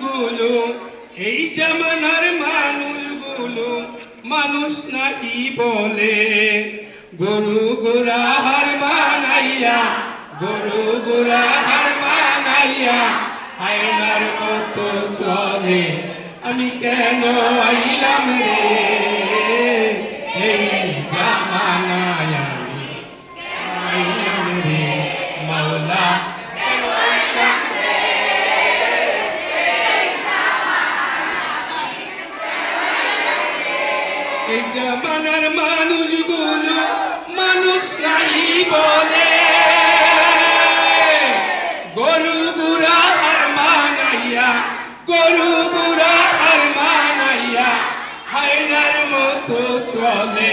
মানুষগুলো এই জামানার মানুষগুলো মানুষ নাকি বলে। গরু গোড়া হার মানাইয়া গরু গোড়া হার মানাইয়া আয়নার কত চলে। আমি কেন আইলাম রে? এই জামানায় জামানার মানুষগুলো মানুষ নাই বলে। গরু বুড়া আর মানাইয়া গরু বুড়া আর মানাইয়া হায়নার মতো চলে।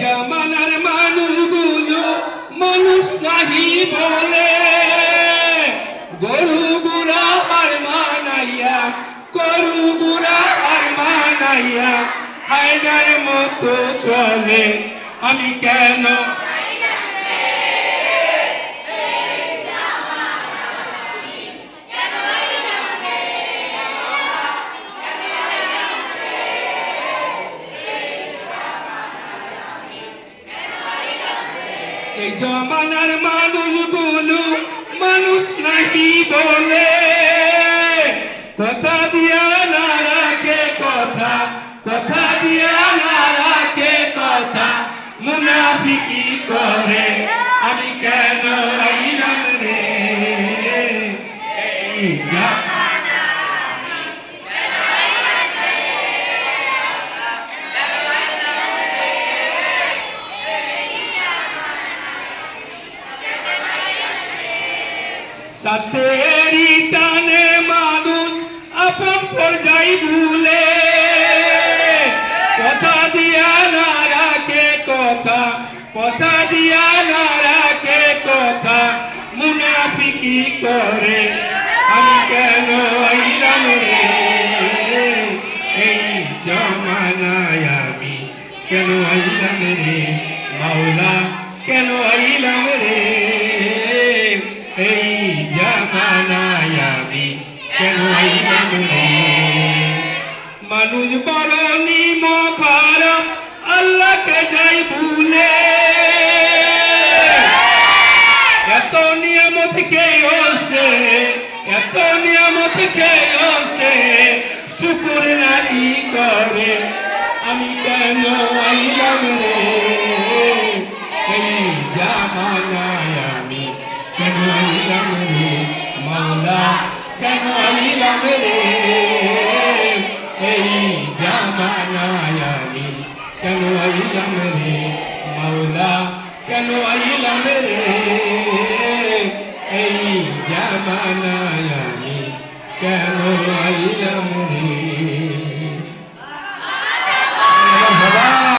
জামানার মানুষগুলো মানুষ নাহি বলে। গরু গুড়া আর মানাইয়া গরু গুড়া আর মানাইয়া, হায়দার মতো চলে। আমি কেন এই জমানার মানুষগুলো কথা দিয়া না কথা মুনাফিকি করে। আমি কেন আইলাম সাথেরি টানে মানুষ আপন পর্যায় ভুলে। কথা দিয়া না রাখে কথা কথা দিয়া না রাখে কথা, মুনাফিকি করে। আমি কেন আইলাম রে? এই জমানায় আমি কেন আইলাম রে? মাওলা, কেন আইলাম রে? আমি কেন মানুষ বড় হারাম আল্লাহকে যাই ভুলে। এত নিয়ামত কে সে এত নিয়ামত কে সে শুকুর করে। আমি কেন রে এই জামানায় আমি কেন আইলাম রে মাওলা কেন আইলাম রে এই জামানায় আমি কেন আইলাম রে